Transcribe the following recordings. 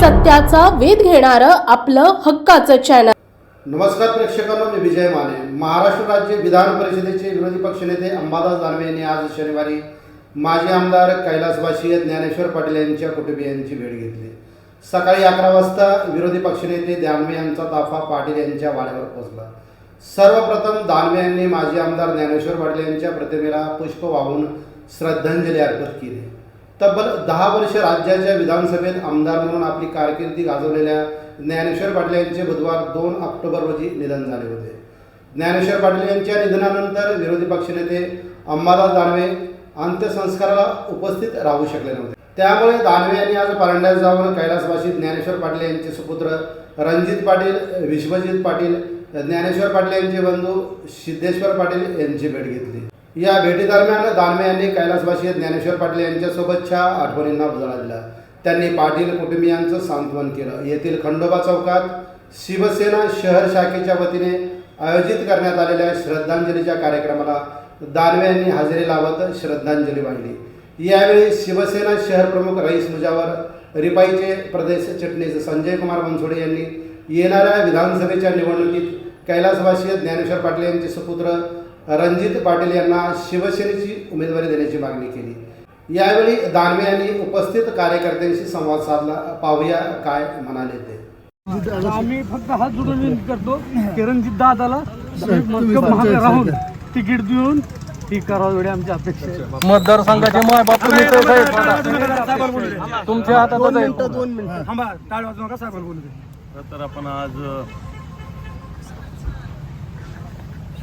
सत्याचा वेध घेणारं आपलं हक्काचं चॅनल नमस्कार प्रेक्षकांना मी विजय माने. महाराष्ट्र राज्य विधान परिषदेचे विरोधी पक्षनेते अंबादास दानवे यांनी आज शनिवारी माजी आमदार कैलासवासी ज्ञानेश्वर पाटील यांच्या कुटुंबियांची भेट घेतली. सकाळी अकरा वाजता विरोधी पक्षनेते दानवे यांचा ताफा पाटील यांच्या वाड्यावर पोहोचला. सर्वप्रथम दानवे यांनी माजी आमदार ज्ञानेश्वर पाटील यांच्या प्रतिमेला पुष्प वाहून श्रद्धांजली अर्पण केली. तब्बल दहा वर्ष राज्याच्या विधानसभेत आमदार म्हणून आपली कारकिर्दी गाजवलेल्या ज्ञानेश्वर पाटील यांचे बुधवार दोन ऑक्टोबर रोजी निधन झाले होते. ज्ञानेश्वर पाटील यांच्या निधनानंतर विरोधी पक्षनेते अंबादास दानवे अंत्यसंस्काराला उपस्थित राहू शकले नव्हते. त्यामुळे दानवे यांनी आज पारंड्यात जाऊन कैलासवासी ज्ञानेश्वर पाटील यांचे सुपुत्र रणजित पाटील विश्वजित पाटील ज्ञानेश्वर पाटील यांचे बंधू सिद्धेश्वर पाटील यांची भेट घेतली. या भेटीदरम्यान दानवे यांनी कैलासवासी ज्ञानेश्वर पाटील यांच्यासोबतच्या आठवणींना उजाळा दिला. त्यांनी पाटील कुटुंबियांचं सांत्वन केलं. येथील खंडोबा चौकात शिवसेना शहर शाखेच्या वतीने आयोजित करण्यात आलेल्या श्रद्धांजलीच्या कार्यक्रमाला दानवे यांनी हजेरी लावत श्रद्धांजली वाहिली. यावेळी शिवसेना शहर प्रमुख रईस मुजावर रिपाईचे प्रदेश चिटणीस संजय कुमार बनसोडे यांनी येणाऱ्या विधानसभेच्या निवडणुकीत कैलासवासी ज्ञानेश्वर पाटील यांचे सुपुत्र रणजित पाटील यांना शिवसेनेची उमेदवारी देण्याची मागणी केली. यावेळी दानवे यांनी उपस्थित कार्यकर्त्यांशी संवाद साधला. पाहूया काय म्हणाले ते. आम्ही फक्त हात जोडून विनंती करतो की रणजित दादाला राहून तिकीट देऊन ही करावं एवढी आमची अपेक्षा आहे. मतदारसंघाचे माय बापू नेते साहेब तुमच्या हातातच आहे. थांबा टाळ वाजू नका साहेबाला बोलू तर आपण आज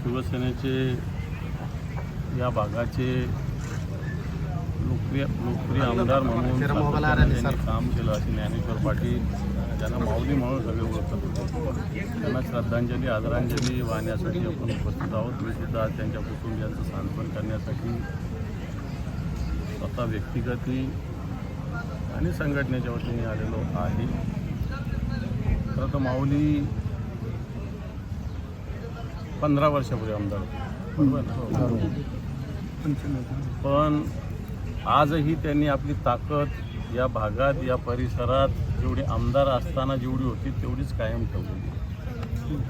शिवसेनेचे या भागाचे लोकप्रिय लोकप्रिय आमदार म्हणून त्यांनी काम केलं. असे ज्ञानेश्वर पाटील ज्यांना माऊली म्हणून सगळे ओळखत होते त्यांना श्रद्धांजली आदरांजली वाहण्यासाठी आपण उपस्थित आहोत. मी सुद्धा त्यांच्या कुटुंबियांचं सांत्वन करण्यासाठी स्वतः व्यक्तिगती आणि संघटनेच्या वतीने आलेलो आहे. खरं तर माऊली पंधरा वर्षापूर्वी आमदार होते. पण आजही त्यांनी आपली ताकद या भागात या परिसरात जेवढी आमदार असताना जेवढी होती तेवढीच कायम ठेवलेली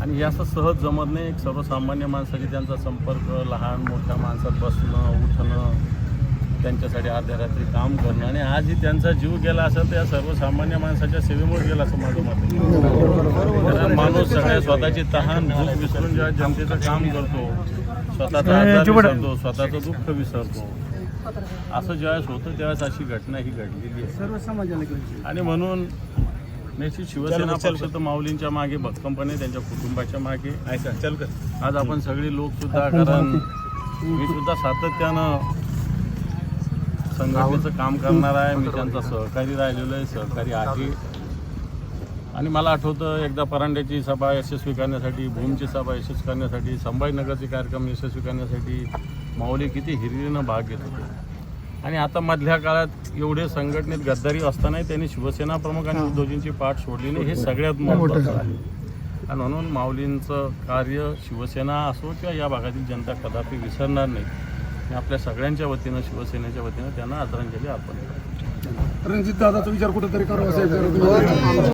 आणि हे असं सहज जमत नाही. एक सर्वसामान्य माणसाची त्यांचा संपर्क लहान मोठ्या माणसात बसणं उठणं त्यांच्यासाठी अर्ध्या रात्री काम करणं आणि आजही त्यांचा जीव गेला असेल तर या सर्वसामान्य माणसाच्या सेवेमुळे गेला असं माझं मत सगळ्या स्वतःची तहान भूक विसरून जेव्हा जनतेचं काम करतो स्वतःचा आजार विसरतो स्वतःचं दुःख विसरतो. असं ज्यावेळेस होतं त्यावेळेस अशी घटना ही घडलेली आहे. सर्व समाजाला आणि म्हणून निश्चित शिवसेना पक्ष तर माऊलींच्या मागे भक्कमपणे त्यांच्या कुटुंबाच्या मागे. आज आपण सगळी लोक सुद्धा कारण मी सुद्धा सातत्यानं संघटनेचं काम करणार आहे. मी त्यांचा सहकारी राहिलेलो आहे सहकारी आहे. आणि मला आठवतं एकदा परांड्याची सभा यशस्वी करण्यासाठी भूमची सभा यशस्वी करण्यासाठी संभाजीनगरचे कार्यक्रम यशस्वी करण्यासाठी माऊली किती हिरिरीनं भाग घेत होते. आणि आता मधल्या काळात एवढे संघटनेत गद्दारी असतानाही त्यांनी शिवसेना प्रमुख आणि उद्धवजींची पाठ सोडली नाही हे सगळ्यात महत्त्वाचं आहे. आणि म्हणून माऊलींचं कार्य शिवसेना असो किंवा या भागातील जनता कदापि विसरणार नाही. मी आपल्या सगळ्यांच्या वतीनं शिवसेनेच्या वतीनं त्यांना आदरांजली अर्पण करतो. रणजित दादाचा विचार कुठेतरी करावा